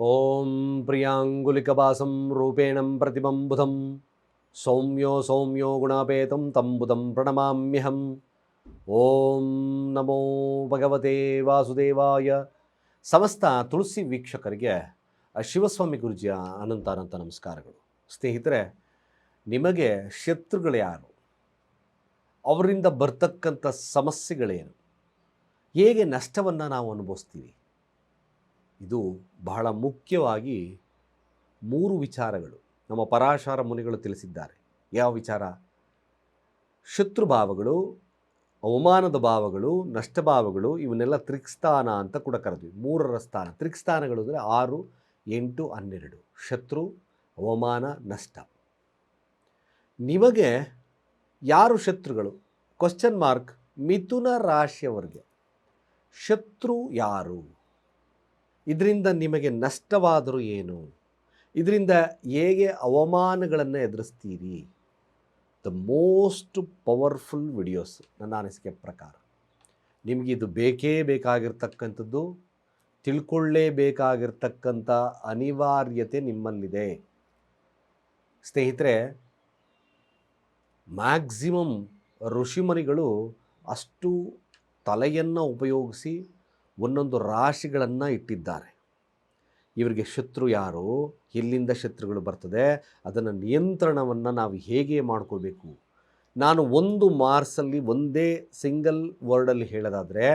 ಓಂ ಪ್ರಿಯಾಂಗುಲಿಕವಾಸಂ ರೂಪೇಣಂ ಪ್ರತಿಬಂಬುಧಂ ಸೌಮ್ಯೋ ಸೌಮ್ಯೋ ಗುಣಾಪೇತಂ ತಂಬುಧಂ ಪ್ರಣಮಾಮ್ಯಹಂ ಓಂ ನಮೋ ಭಗವತೆ ವಾಸುದೇವಾಯ ಸಮಸ್ತ ತುಳಸಿ ವೀಕ್ಷಕರಿಗೆ ಶಿವಸ್ವಾಮಿ ಗುರುಜಿಯ ಅನಂತ ನಮಸ್ಕಾರಗಳು. ಸ್ನೇಹಿತರೆ, ನಿಮಗೆ ಶತ್ರುಗಳು ಯಾರು? ಅವರಿಂದ ಬರ್ತಕ್ಕಂಥ ಸಮಸ್ಯೆಗಳೇನು? ಹೇಗೆ ನಷ್ಟವನ್ನು ನಾವು ಅನುಭವಿಸ್ತೀವಿ? ಇದು ಬಹಳ ಮುಖ್ಯವಾಗಿ ಮೂರು ವಿಚಾರಗಳು ನಮ್ಮ ಪರಾಶರ ಮುನಿಗಳು ತಿಳಿಸಿದ್ದಾರೆ. ಯಾವ ವಿಚಾರ? ಶತ್ರು ಭಾವಗಳು, ಅವಮಾನದ ಭಾವಗಳು ನಷ್ಟಭಾವಗಳು ಇವನ್ನೆಲ್ಲ ತ್ರಿಕ್ಸ್ಥಾನ ಅಂತ ಕೂಡ ಕರೆದ್ವಿ. ಮೂರರ ಸ್ಥಾನ. ತ್ರಿಕ್ಸ್ಥಾನಗಳು ಅಂದರೆ ಆರು, ಎಂಟು, ಹನ್ನೆರಡು. ಶತ್ರು, ಅವಮಾನ, ನಷ್ಟ. ನಿಮಗೆ ಯಾರು ಶತ್ರುಗಳು? ಕ್ವಶನ್ ಮಾರ್ಕ್ ಮಿಥುನ ರಾಶಿಯವರಿಗೆ. ಶತ್ರು ಯಾರು? ಇದರಿಂದ ನಿಮಗೆ ನಷ್ಟವಾದರೂ ಏನು? ಇದರಿಂದ ಹೇಗೆ ಅವಮಾನಗಳನ್ನು ಎದುರಿಸ್ತೀರಿ? ದ ಮೋಸ್ಟ್ ಪವರ್ಫುಲ್ ವಿಡಿಯೋಸ್ ನನ್ನ ಅನಿಸಿಕೆ ಪ್ರಕಾರ. ನಿಮಗೆ ಇದು ಬೇಕೇ ಬೇಕಾಗಿರ್ತಕ್ಕಂಥದ್ದು, ತಿಳ್ಕೊಳ್ಳೇಬೇಕಾಗಿರ್ತಕ್ಕಂಥ ಅನಿವಾರ್ಯತೆ ನಿಮ್ಮಲ್ಲಿದೆ. ಸ್ನೇಹಿತರೆ ಮ್ಯಾಕ್ಸಿಮಮ್ ಋಷಿಮುನಿಗಳು ಅಷ್ಟು ತಲೆಯನ್ನು ಉಪಯೋಗಿಸಿ ಒಂದೊಂದು ರಾಶಿಗಳನ್ನು ಇಟ್ಟಿದ್ದಾರೆ. ಇವರಿಗೆ ಶತ್ರು ಯಾರು? ಎಲ್ಲಿಂದ ಶತ್ರುಗಳು ಬರ್ತದೆ? ಅದನ್ನು ನಿಯಂತ್ರಣವನ್ನು ನಾವು ಹೇಗೆ ಮಾಡ್ಕೋಬೇಕು? ನಾನು ಒಂದು ಮಾರ್ಸಲ್ಲಿ ಒಂದೇ ಸಿಂಗಲ್ ವರ್ಡಲ್ಲಿ ಹೇಳೋದಾದರೆ,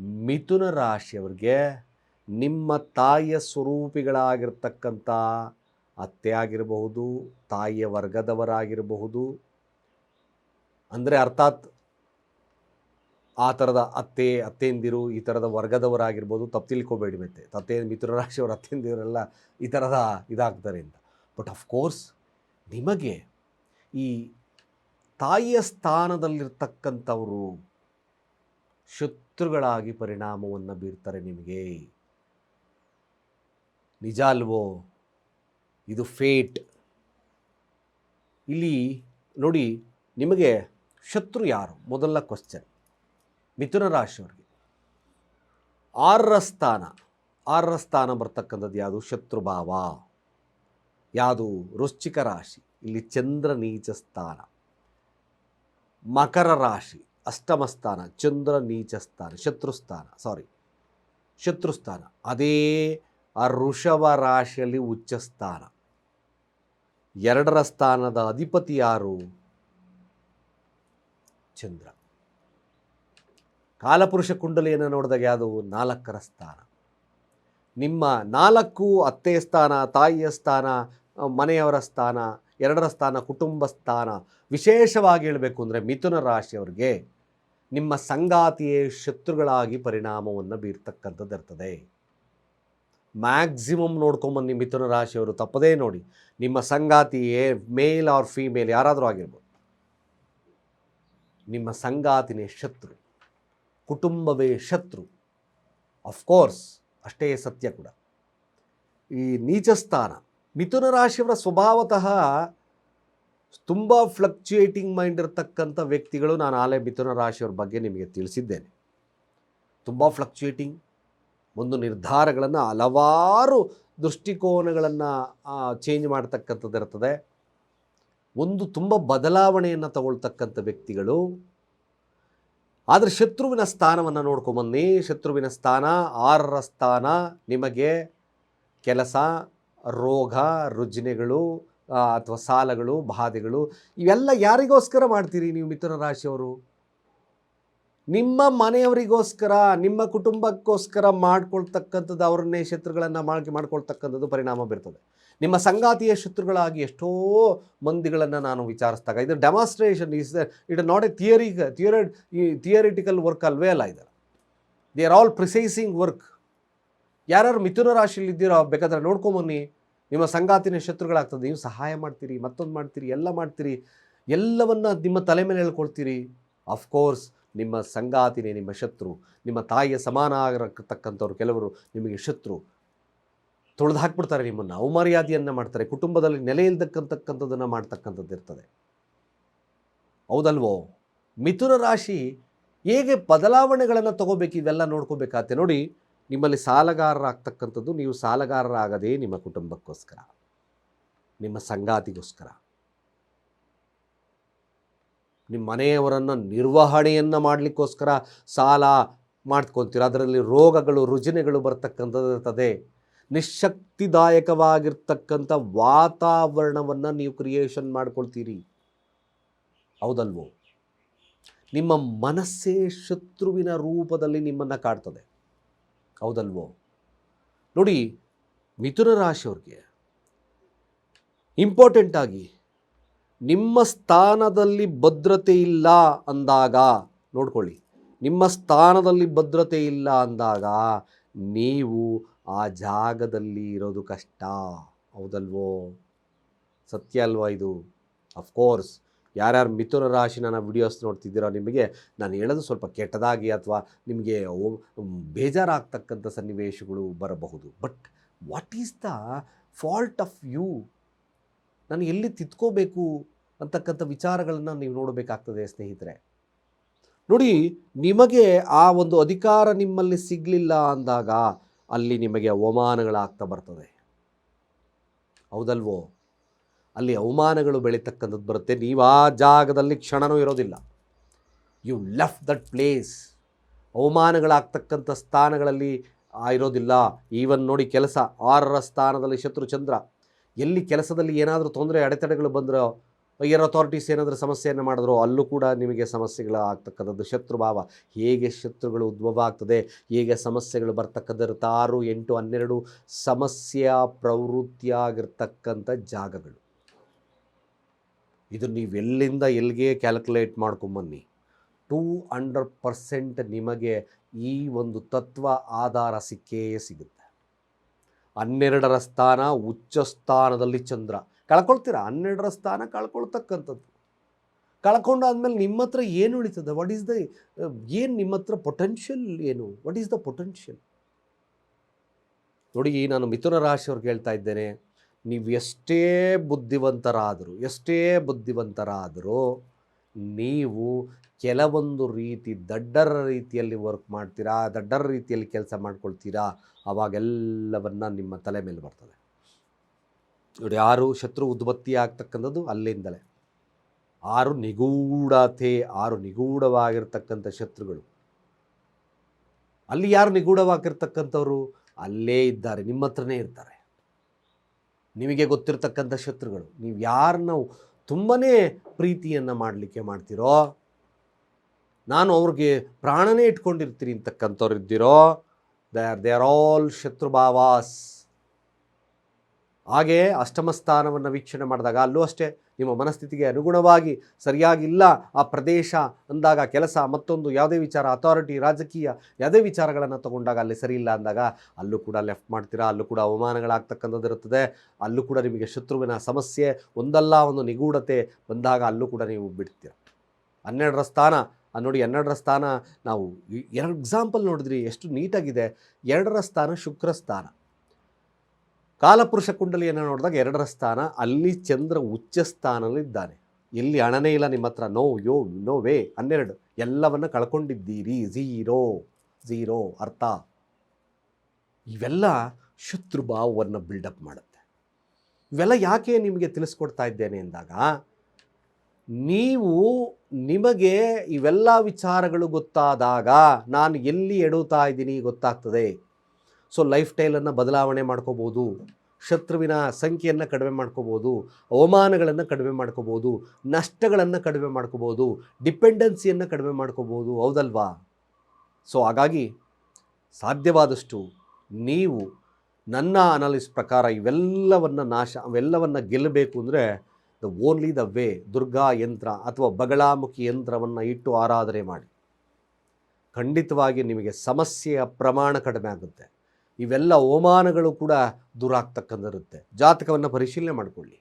ಮಿಥುನ ರಾಶಿಯವ್ರಿಗೆ ನಿಮ್ಮ ತಾಯಿಯ ಸ್ವರೂಪಿಗಳಾಗಿರ್ತಕ್ಕಂಥ ಅತ್ತೆ ಆಗಿರಬಹುದು, ತಾಯಿಯ ವರ್ಗದವರಾಗಿರಬಹುದು, ಅಂದರೆ ಅರ್ಥಾತ್ ಆ ಥರದ ಅತ್ತೆ ಅತ್ತೆಯಂದಿರು ಈ ಥರದ ವರ್ಗದವರಾಗಿರ್ಬೋದು ತಪ್ಪು ತಿಳ್ಕೊಬೇಡಿ ಮತ್ತೆ. ತತ್ತೆ ಮಿತ್ರ ರಾಶಿಯವರು ಅತ್ತೆಯಂದಿರೆಲ್ಲ ಈ ಥರದ ಇದಾಗ್ತಾರೆ ಅಂತ ಬಟ್ ಅಫ್ಕೋರ್ಸ್ ನಿಮಗೆ ಈ ತಾಯಿಯ ಸ್ಥಾನದಲ್ಲಿರ್ತಕ್ಕಂಥವರು ಶತ್ರುಗಳಾಗಿ ಪರಿಣಾಮವನ್ನು ಬೀರ್ತಾರೆ ನಿಮಗೆ. ನಿಜ ಅಲ್ವೋ? ಇದು ಫೇಟ್ ಇಲ್ಲಿ ನೋಡಿ, ನಿಮಗೆ ಶತ್ರು ಯಾರು? ಮೊದಲ ಕ್ವಶನ್ ಮಿಥುನ ರಾಶಿಯವರಿಗೆ. ಆರರ ಸ್ಥಾನ ಆರರ ಸ್ಥಾನ ಬರ್ತಕ್ಕಂಥದ್ದು ಯಾವುದು? ಶತ್ರುಭಾವ. ಯಾವುದು? ವೃಶ್ಚಿಕ ರಾಶಿ. ಇಲ್ಲಿ ಚಂದ್ರ ನೀಚ ಸ್ಥಾನ. ಮಕರ ರಾಶಿ, ಅಷ್ಟಮ ಸ್ಥಾನ, ಚಂದ್ರ ನೀಚ ಸ್ಥಾನ ಶತ್ರುಸ್ಥಾನ ಸಾರಿ ಶತ್ರುಸ್ಥಾನ ಅದೇ ಆ ಋಷಭ ರಾಶಿಯಲ್ಲಿ ಉಚ್ಚ ಸ್ಥಾನ. ಎರಡರ ಸ್ಥಾನದ ಅಧಿಪತಿ ಯಾರು? ಚಂದ್ರ. ಕಾಲಪುರುಷ ಕುಂಡಲಿಯನ್ನು ನೋಡಿದಾಗ ಯಾವುದು? ನಾಲ್ಕರ ಸ್ಥಾನ. ನಿಮ್ಮ ನಾಲ್ಕು ಅತ್ತೆಯ ಸ್ಥಾನ, ತಾಯಿಯ ಸ್ಥಾನ, ಮನೆಯವರ ಸ್ಥಾನ, ಎರಡರ ಸ್ಥಾನ, ಕುಟುಂಬ ಸ್ಥಾನ. ವಿಶೇಷವಾಗಿ ಹೇಳಬೇಕು ಅಂದರೆ ಮಿಥುನ ರಾಶಿಯವರಿಗೆ ನಿಮ್ಮ ಸಂಗಾತಿಯೇ ಶತ್ರುಗಳಾಗಿ ಪರಿಣಾಮವನ್ನು ಬೀರ್ತಕ್ಕಂಥದ್ದು ಇರ್ತದೆ. ಮ್ಯಾಕ್ಸಿಮಮ್ ನೋಡ್ಕೊಂಬನ್ನಿ ಮಿಥುನ ರಾಶಿಯವರು. ತಪ್ಪದೇ ನೋಡಿ. ನಿಮ್ಮ ಸಂಗಾತಿಯೇ ಮೇಲ್ ಆರ್ ಫೀಮೇಲ್ ಯಾರಾದರೂ ಆಗಿರ್ಬೋದು. ನಿಮ್ಮ ಸಂಗಾತಿನೇ ಶತ್ರು. ಕುಟುಂಬವೇ ಶತ್ರು. ಅಫ್ಕೋರ್ಸ್ ಅಷ್ಟೇ ಸತ್ಯ ಕೂಡ. ಈ ನೀಚ ಸ್ಥಾನ ಮಿಥುನ ರಾಶಿಯವರ ಸ್ವಭಾವತಃ ತುಂಬ ಫ್ಲಕ್ಚುಯೇಟಿಂಗ್ ಮೈಂಡ್ ಇರತಕ್ಕಂಥ ವ್ಯಕ್ತಿಗಳು ನಾನು ಆಲೇ ಮಿಥುನ ರಾಶಿಯವ್ರ ಬಗ್ಗೆ ನಿಮಗೆ ತಿಳಿಸಿದ್ದೇನೆ. ತುಂಬ ಫ್ಲಕ್ಚುಯೇಟಿಂಗ್ ಒಂದು ನಿರ್ಧಾರಗಳನ್ನು ಹಲವಾರು ದೃಷ್ಟಿಕೋನಗಳನ್ನು ಚೇಂಜ್ ಮಾಡ್ತಕ್ಕಂಥದ್ದು ಇರ್ತದೆ ಒಂದು ತುಂಬ ಬದಲಾವಣೆಯನ್ನು ತಗೊಳ್ತಕ್ಕಂಥ ವ್ಯಕ್ತಿಗಳು ಆದರೆ ಶತ್ರುವಿನ ಸ್ಥಾನವನ್ನು ನೋಡ್ಕೊಂಬನ್ನಿ ಶತ್ರುವಿನ ಸ್ಥಾನ, ಆರರ ಸ್ಥಾನ, ನಿಮಗೆ ಕೆಲಸ, ರೋಗ, ರುಜಿನೆಗಳು ಅಥವಾ ಸಾಲಗಳು, ಬಾಧೆಗಳು, ಇವೆಲ್ಲ ಯಾರಿಗೋಸ್ಕರ ಮಾಡ್ತೀರಿ ನೀವು ಮಿಥುನ ರಾಶಿಯವರು? ನಿಮ್ಮ ಮನೆಯವರಿಗೋಸ್ಕರ, ನಿಮ್ಮ ಕುಟುಂಬಕ್ಕೋಸ್ಕರ ಮಾಡ್ಕೊಳ್ತಕ್ಕಂಥದ್ದು ಅವ್ರನ್ನೇ ಶತ್ರುಗಳನ್ನು ಮಾಡಿ ಮಾಡ್ಕೊಳ್ತಕ್ಕಂಥದ್ದು ಪರಿಣಾಮ ಬೀರ್ತದೆ. ನಿಮ್ಮ ಸಂಗಾತಿಯ ಶತ್ರುಗಳಾಗಿ ಎಷ್ಟೋ ಮಂದಿಗಳನ್ನು ನಾನು ವಿಚಾರಿಸಿದಾಗ, ಇದು demonstration is it not a theory theory theoretical work ಅಲ್ವೇ ಅಲ್ಲ ಇದು. They are all precising work ಯಾರ್ಯಾರು ಮಿಥುನ ರಾಶಿಯಲ್ಲಿ ಇದ್ದೀರೋ ಬೇಕಾದ್ರೆ ನೋಡ್ಕೊಂಬನ್ನಿ. ನಿಮ್ಮ ಸಂಗಾತಿನ ಶತ್ರುಗಳಾಗ್ತದೆ. ನೀವು ಸಹಾಯ ಮಾಡ್ತೀರಿ, ಮತ್ತೊಂದು ಮಾಡ್ತೀರಿ, ಎಲ್ಲ ಮಾಡ್ತೀರಿ, ಎಲ್ಲವನ್ನು ನಿಮ್ಮ ತಲೆ ಮೇಲೆ ಹೇಳ್ಕೊಳ್ತೀರಿ. ಅಫ್ಕೋರ್ಸ್ ನಿಮ್ಮ ಸಂಗಾತಿನೇ ನಿಮ್ಮ ಶತ್ರು. ನಿಮ್ಮ ತಾಯಿಯ ಸಮಾನ ಆಗಿರತಕ್ಕಂಥವ್ರು ಕೆಲವರು ನಿಮಗೆ ಶತ್ರು. ತೊಳೆದು ಹಾಕ್ಬಿಡ್ತಾರೆ ನಿಮ್ಮನ್ನು. ಅವಮರ್ಯಾದೆಯನ್ನು ಮಾಡ್ತಾರೆ. ಕುಟುಂಬದಲ್ಲಿ ನೆಲೆ ಇಲ್ದಕ್ಕಂತಕ್ಕಂಥದ್ದನ್ನು ಮಾಡ್ತಕ್ಕಂಥದ್ದು ಇರ್ತದೆ. ಹೌದಲ್ವೋ? ಮಿಥುನ ರಾಶಿ ಹೇಗೆ ಬದಲಾವಣೆಗಳನ್ನು ತಗೋಬೇಕು? ಇವೆಲ್ಲ ನೋಡ್ಕೋಬೇಕಾಗತ್ತೆ ನೋಡಿ, ನಿಮ್ಮಲ್ಲಿ ಸಾಲಗಾರರಾಗ್ತಕ್ಕಂಥದ್ದು ನೀವು ಸಾಲಗಾರರಾಗದೇ ನಿಮ್ಮ ಕುಟುಂಬಕ್ಕೋಸ್ಕರ. ನಿಮ್ಮ ಸಂಗಾತಿಗೋಸ್ಕರ. ನಿಮ್ಮ ಮನೆಯವರನ್ನು ನಿರ್ವಹಣೆಯನ್ನು ಮಾಡಲಿಕ್ಕೋಸ್ಕರ ಸಾಲ ಮಾಡ್ಕೊತೀರ. ಅದರಲ್ಲಿ ರೋಗಗಳು, ರುಜಿನಗಳು ಬರ್ತಕ್ಕಂಥದ್ದು. ಇರ್ತದೆ ನಿಶಕ್ತಿದಾಯಕವಾಗಿರ್ತಕ್ಕಂಥ ವಾತಾವರಣವನ್ನು ನೀವು ಕ್ರಿಯೇಷನ್ ಮಾಡ್ಕೊಳ್ತೀರಿ. ಹೌದಲ್ವೋ? ನಿಮ್ಮ ಮನಸ್ಸೇ ಶತ್ರುವಿನ ರೂಪದಲ್ಲಿ ನಿಮ್ಮನ್ನು ಕಾಡ್ತದೆ. ಹೌದಲ್ವೋ? ನೋಡಿ, ಮಿಥುನ ರಾಶಿಯವ್ರಿಗೆ ಇಂಪಾರ್ಟೆಂಟ್ ಆಗಿ ನಿಮ್ಮ ಸ್ಥಾನದಲ್ಲಿ ಭದ್ರತೆ ಇಲ್ಲ ಅಂದಾಗ, ನೋಡ್ಕೊಳ್ಳಿ, ನಿಮ್ಮ ಸ್ಥಾನದಲ್ಲಿ ಭದ್ರತೆ ಇಲ್ಲ ಅಂದಾಗ ನೀವು ಆ ಜಾಗದಲ್ಲಿ ಇರೋದು ಕಷ್ಟ. ಹೌದಲ್ವೋ? ಸತ್ಯ ಅಲ್ವಾ ಇದು? ಅಫ್ಕೋರ್ಸ್ ಯಾರ್ಯಾರು ಮಿಥುನ ರಾಶಿ ನನ್ನ ವಿಡಿಯೋಸ್ ನೋಡ್ತಿದ್ದೀರೋ ನಿಮಗೆ ನಾನು ಹೇಳೋದು ಸ್ವಲ್ಪ ಕೆಟ್ಟದಾಗಿ ಅಥವಾ ನಿಮಗೆ ಬೇಜಾರಾಗ್ತಕ್ಕಂಥ ಸನ್ನಿವೇಶಗಳು ಬರಬಹುದು. But what is the fault of you ನಾನು ಎಲ್ಲಿ ತಿದ್ಕೋಬೇಕು ಅಂತಕ್ಕಂಥ ವಿಚಾರಗಳನ್ನು ನೀವು ನೋಡಬೇಕಾಗ್ತದೆ ಸ್ನೇಹಿತರೆ. ನೋಡಿ, ನಿಮಗೆ ಆ ಒಂದು ಅಧಿಕಾರ ನಿಮ್ಮಲ್ಲಿ ಸಿಗಲಿಲ್ಲ ಅಂದಾಗ ಅಲ್ಲಿ ನಿಮಗೆ ಅವಮಾನಗಳಾಗ್ತಾ ಬರ್ತದೆ. ಹೌದಲ್ವೋ? ಅಲ್ಲಿ ಅವಮಾನಗಳು ಬೆಳೀತಕ್ಕಂಥದ್ದು ಬರುತ್ತೆ. ನೀವು ಆ ಜಾಗದಲ್ಲಿ ಕ್ಷಣನೂ ಇರೋದಿಲ್ಲ. ಯು ಲೆಫ್ಟ್ ದಟ್ ಪ್ಲೇಸ್ ಅವಮಾನಗಳಾಗ್ತಕ್ಕಂಥ ಸ್ಥಾನಗಳಲ್ಲಿ ಇರೋದಿಲ್ಲ. ಈವನ್ ನೋಡಿ ಕೆಲಸ, ಆರರ ಸ್ಥಾನದಲ್ಲಿ ಶತ್ರು ಚಂದ್ರ ಎಲ್ಲಿ ಕೆಲಸದಲ್ಲಿ ಏನಾದರೂ ತೊಂದರೆ, ಅಡೆತಡೆಗಳು ಬಂದರೂ ಏರ್ ಅಥಾರಿಟೀಸ್ ಏನಾದರೂ ಸಮಸ್ಯೆಯನ್ನು ಮಾಡಿದ್ರು ಅಲ್ಲೂ ಕೂಡ ನಿಮಗೆ ಸಮಸ್ಯೆಗಳು ಆಗ್ತಕ್ಕಂಥದ್ದು ಶತ್ರುಭಾವ, ಹೇಗೆ ಶತ್ರುಗಳು ಉದ್ಭವ ಆಗ್ತದೆ, ಹೇಗೆ ಸಮಸ್ಯೆಗಳು ಬರ್ತಕ್ಕಂಥ ಆರು ಎಂಟು ಹನ್ನೆರಡು ಸಮಸ್ಯೆಯ ಪ್ರವೃತ್ತಿಯಾಗಿರ್ತಕ್ಕಂಥ ಜಾಗಗಳು. ಇದು ನೀವೆಲ್ಲಿಂದ ಎಲ್ಲಿಗೆ ಕ್ಯಾಲ್ಕುಲೇಟ್ ಮಾಡ್ಕೊಂಬನ್ನಿ? ಟೂ ಹಂಡ್ರೆಡ್ ಪರ್ಸೆಂಟ್ ನಿಮಗೆ ಈ ಒಂದು ತತ್ವ ಆಧಾರ ಸಿಕ್ಕೇ ಸಿಗುತ್ತೆ. ಹನ್ನೆರಡರ ಸ್ಥಾನ ಉಚ್ಚ ಸ್ಥಾನದಲ್ಲಿ ಚಂದ್ರ. ಕಳ್ಕೊಳ್ತೀರಾ? ಹನ್ನೆರಡರ ಸ್ಥಾನ ಕಳ್ಕೊಳ್ತಕ್ಕಂಥದ್ದು. ಕಳ್ಕೊಂಡಾದ್ಮೇಲೆ ನಿಮ್ಮ ಹತ್ರ ಏನು ಉಳಿತದೆ? ವಾಟ್ ಈಸ್ ದ ಏನು ನಿಮ್ಮ ಹತ್ರ ಪೊಟೆನ್ಷಿಯಲ್ ಏನು? ವಾಟ್ ಈಸ್ ದ ಪೊಟೆನ್ಷಿಯಲ್ ನೋಡಿ, ನಾನು ಮಿಥುನ ರಾಶಿಯವ್ರಿಗೆ ಹೇಳ್ತಾ ಇದ್ದೇನೆ. ನೀವು ಎಷ್ಟೇ ಬುದ್ಧಿವಂತರಾದರೂ ಎಷ್ಟೇ ಬುದ್ಧಿವಂತರಾದರೂ ನೀವು ಕೆಲವೊಂದು ರೀತಿ ದಡ್ಡರ ರೀತಿಯಲ್ಲಿ ವರ್ಕ್ ಮಾಡ್ತೀರಾ? ದಡ್ಡರ ರೀತಿಯಲ್ಲಿ ಕೆಲಸ ಮಾಡ್ಕೊಳ್ತೀರಾ? ಅವಾಗೆಲ್ಲವನ್ನ ನಿಮ್ಮ ತಲೆ ಮೇಲೆ ಬರ್ತದೆ. ನೋಡಿ, ಆರು ಶತ್ರು ಉದ್ಭತ್ತಿ ಆಗ್ತಕ್ಕಂಥದ್ದು ಅಲ್ಲಿಂದಲೇ. ಆರು ನಿಗೂಢತೆ, ಆರು ನಿಗೂಢವಾಗಿರ್ತಕ್ಕಂಥ ಶತ್ರುಗಳು. ಅಲ್ಲಿ ಯಾರು ನಿಗೂಢವಾಗಿರ್ತಕ್ಕಂಥವ್ರು? ಅಲ್ಲೇ ಇದ್ದಾರೆ, ನಿಮ್ಮ ಹತ್ರನೇ ಇರ್ತಾರೆ. ನಿಮಗೆ ಗೊತ್ತಿರತಕ್ಕಂಥ ಶತ್ರುಗಳು. ನೀವು ಯಾರನ್ನ ತುಂಬಾ ಪ್ರೀತಿಯನ್ನು ಮಾಡಲಿಕ್ಕೆ ಮಾಡ್ತೀರೋ, ನಾನು ಅವ್ರಿಗೆ ಪ್ರಾಣನೇ ಇಟ್ಕೊಂಡಿರ್ತೀನಿ ಅಂತಕ್ಕಂಥವ್ರು ಇದ್ದೀರೋ they are they are all ಶತ್ರುಭಾವಾಸ್. ಹಾಗೆ ಅಷ್ಟಮ ಸ್ಥಾನವನ್ನು ವೀಕ್ಷಣೆ ಮಾಡಿದಾಗ ಅಲ್ಲೂ ಅಷ್ಟೇ ನಿಮ್ಮ ಮನಸ್ಥಿತಿಗೆ ಅನುಗುಣವಾಗಿ ಸರಿಯಾಗಿಲ್ಲ ಆ ಪ್ರದೇಶ ಅಂದಾಗ ಕೆಲಸ, ಮತ್ತೊಂದು ಯಾವುದೇ ವಿಚಾರ ಅಥಾರಿಟಿ ರಾಜಕೀಯ ಯಾವುದೇ ವಿಚಾರಗಳನ್ನು ತಗೊಂಡಾಗ ಅಲ್ಲಿ ಸರಿ ಇಲ್ಲ ಅಂದಾಗ ಅಲ್ಲೂ ಕೂಡ ಲೆಫ್ಟ್ ಮಾಡ್ತೀರಾ, ಅಲ್ಲೂ ಕೂಡ ಅವಮಾನಗಳಾಗ್ತಕ್ಕಂಥದ್ದು ಇರುತ್ತದೆ. ಅಲ್ಲೂ ಕೂಡ ನಿಮಗೆ ಶತ್ರುವಿನ ಸಮಸ್ಯೆ, ಒಂದಲ್ಲ ಒಂದು ನಿಗೂಢತೆ ಬಂದಾಗ ಅಲ್ಲೂ ಕೂಡ ನೀವು ಬಿಡ್ತೀರ. ಹನ್ನೆರಡರ ಸ್ಥಾನ ನೋಡಿ ಹನ್ನೆರಡರ ಸ್ಥಾನ ನಾವು ಎರಡು ಎಕ್ಸಾಂಪಲ್ ನೋಡಿದ್ರಿ, ಎಷ್ಟು ನೀಟಾಗಿದೆ ಎರಡರ ಸ್ಥಾನ ಶುಕ್ರ ಸ್ಥಾನ. ಕಾಲಪುರುಷ ಕುಂಡಲಿಯನ್ನು ನೋಡಿದಾಗ ಎರಡರ ಸ್ಥಾನ, ಅಲ್ಲಿ ಚಂದ್ರ ಉಚ್ಚ ಸ್ಥಾನದಲ್ಲಿದ್ದಾನೆ ಇಲ್ಲಿ ಹಣನೇ ಇಲ್ಲ, ನಿಮ್ಮ ಹತ್ರ. ನೋ ಯೋ ನೋ ವೇ ಹನ್ನೆರಡು. ಎಲ್ಲವನ್ನ ಕಳ್ಕೊಂಡಿದ್ದೀರಿ. ಝೀರೋ ಝೀರೋ ಅರ್ಥ. ಇವೆಲ್ಲ ಶತ್ರುಭಾವವನ್ನು ಬಿಲ್ಡಪ್ ಮಾಡುತ್ತೆ. ಇವೆಲ್ಲ ಯಾಕೆ ನಿಮಗೆ ತಿಳಿಸ್ಕೊಡ್ತಾ ಇದ್ದೇನೆ ಅಂದಾಗ, ನೀವು ನಿಮಗೆ ಇವೆಲ್ಲ ವಿಚಾರಗಳು ಗೊತ್ತಾದಾಗ ನಾನು ಎಲ್ಲಿ ಎಡುತ್ತಾ ಇದ್ದೀನಿ ಗೊತ್ತಾಗ್ತದೆ. ಸೊ ಲೈಫ್ ಸ್ಟೈಲನ್ನು ಬದಲಾವಣೆ ಮಾಡ್ಕೋಬೋದು, ಶತ್ರುವಿನ ಸಂಖ್ಯೆಯನ್ನು ಕಡಿಮೆ ಮಾಡ್ಕೋಬೋದು, ಅವಮಾನಗಳನ್ನು ಕಡಿಮೆ ಮಾಡ್ಕೋಬೋದು, ನಷ್ಟಗಳನ್ನು ಕಡಿಮೆ ಮಾಡ್ಕೋಬೋದು, ಡಿಪೆಂಡೆನ್ಸಿಯನ್ನು ಕಡಿಮೆ ಮಾಡ್ಕೋಬೋದು, ಹೌದಲ್ವಾ? ಸೊ ಹಾಗಾಗಿ ಸಾಧ್ಯವಾದಷ್ಟು ನೀವು ನನ್ನ ಅನಾಲಿಸ್ ಪ್ರಕಾರ ಇವೆಲ್ಲವನ್ನು ನಾಶ ಅವೆಲ್ಲವನ್ನು ಗೆಲ್ಲಬೇಕು ಅಂದರೆ the only the way Durga ಯಂತ್ರ ಅಥವಾ ಬಗಳಾಮುಖಿ ಯಂತ್ರವನ್ನು ಇಟ್ಟು ಆರಾಧನೆ ಮಾಡಿ. ಖಂಡಿತವಾಗಿ ನಿಮಗೆ ಸಮಸ್ಯೆಯ ಪ್ರಮಾಣ ಕಡಿಮೆ ಆಗುತ್ತೆ. ಇವೆಲ್ಲ ಅವಮಾನಗಳು ಕೂಡ ದೂರ ಆಗ್ತಕ್ಕಂಥಿರುತ್ತೆ ಜಾತಕವನ್ನು ಪರಿಶೀಲನೆ ಮಾಡಿಕೊಳ್ಳಿ.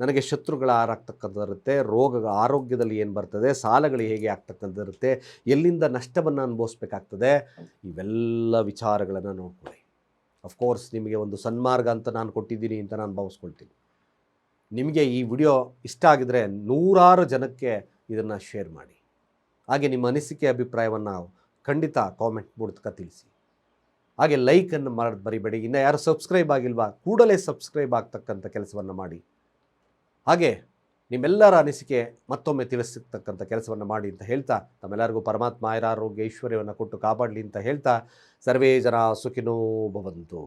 ನನಗೆ ಶತ್ರುಗಳ ಆರಾಗ್ತಕ್ಕಂಥದ್ದಿರುತ್ತೆ ರೋಗ ಆರೋಗ್ಯದಲ್ಲಿ ಏನು ಬರ್ತದೆ, ಸಾಲಗಳು ಹೇಗೆ ಆಗ್ತಕ್ಕಂಥದ್ದಿರುತ್ತೆ, ಎಲ್ಲಿಂದ ನಷ್ಟವನ್ನು ಅನುಭವಿಸ್ಬೇಕಾಗ್ತದೆ, ಇವೆಲ್ಲ ವಿಚಾರಗಳನ್ನು ನೋಡ್ಕೊಳ್ಳಿ. ಅಫ್ಕೋರ್ಸ್ ನಿಮಗೆ ಒಂದು ಸನ್ಮಾರ್ಗ ಅಂತ ನಾನು ಕೊಟ್ಟಿದ್ದೀನಿ ಅಂತ ನಾನು ಭಾವಿಸ್ಕೊಳ್ತೀನಿ. ನಿಮಗೆ ಈ ವಿಡಿಯೋ ಇಷ್ಟ ಆಗಿದರೆ ನೂರಾರು ಜನಕ್ಕೆ ಇದನ್ನು ಶೇರ್ ಮಾಡಿ. ಹಾಗೆ ನಿಮ್ಮ ಅನಿಸಿಕೆ, ಅಭಿಪ್ರಾಯವನ್ನು ಖಂಡಿತ ಕಾಮೆಂಟ್ ಮೂಲಕ ತಿಳಿಸಿ. ಹಾಗೆ ಲೈಕನ್ನು ಮಾಡಿ, ಬರಿಬೇಡಿ. ಇನ್ನು ಯಾರು ಸಬ್ಸ್ಕ್ರೈಬ್ ಆಗಿಲ್ವಾ, ಕೂಡಲೇ ಸಬ್ಸ್ಕ್ರೈಬ್ ಆಗ್ತಕ್ಕಂಥ ಕೆಲಸವನ್ನು ಮಾಡಿ. ಹಾಗೆ ನಿಮ್ಮೆಲ್ಲರ ಅನಿಸಿಕೆ ಮತ್ತೊಮ್ಮೆ ತಿಳಿಸ್ತಕ್ಕಂಥ ಕೆಲಸವನ್ನು ಮಾಡಿ ಅಂತ ಹೇಳ್ತಾ, ತಮ್ಮೆಲ್ಲರಿಗೂ ಪರಮಾತ್ಮ ಆಯುರಾರೋಗ್ಯ ಐಶ್ವರ್ಯವನ್ನು ಕೊಟ್ಟು ಕಾಪಾಡಲಿ ಅಂತ ಹೇಳ್ತಾ, ಸರ್ವೇ ಜನ ಸುಖಿನೋ ಭವಂತು.